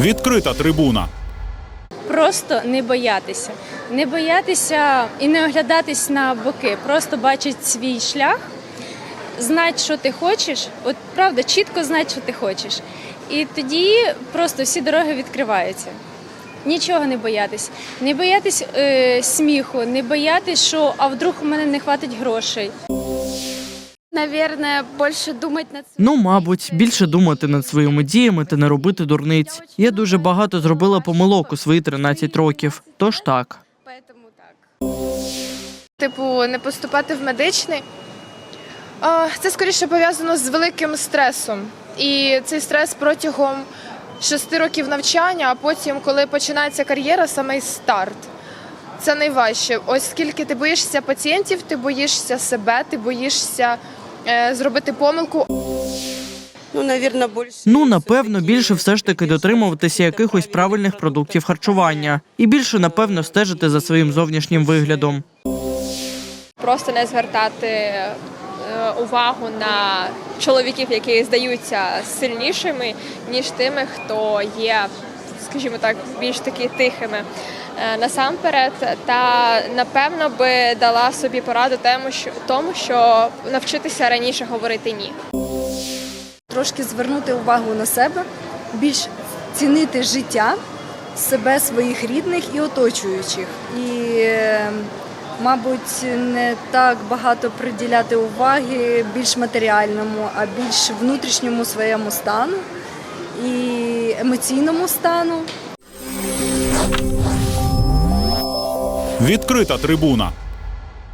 Відкрита трибуна. Просто не боятися. Не боятися і не оглядатись на боки, просто бачить свій шлях, знати, що ти хочеш, от правда, чітко знати, що ти хочеш. І тоді просто всі дороги відкриваються. Нічого не боятись. Не боятись е, сміху, не боятись, що а вдруг у мене не хватить грошей. Наверное, більше думати над Ну, мабуть, більше думати над своїми діями та не робити дурниць. Я дуже багато зробила помилок у свої 13 років. Тож так. Типу, не поступати в медичний. Це скоріше пов'язано з великим стресом. І цей стрес протягом шести років навчання, а потім, коли починається кар'єра, саме старт. Це найважче. Ось скільки ти боїшся пацієнтів, ти боїшся себе, ти боїшся зробити помилку. Ну. Ну, напевно, більше все ж таки дотримуватися якихось правильних продуктів харчування, і більше, напевно, стежити за своїм зовнішнім виглядом. просто не звертати е, увагу на чоловіків, які здаються сильнішими, ніж тими, хто є, скажімо так, більш таки тихими. Е, Насамперед, та напевно би дала собі пораду тому, що навчитися раніше говорити ні. трошки звернути увагу на себе, більш цінити життя, себе, своїх рідних і оточуючих. І, е, мабуть, не так багато приділяти уваги більш матеріальному, а більш внутрішньому своєму стану і емоційному стану. Відкрита трибуна.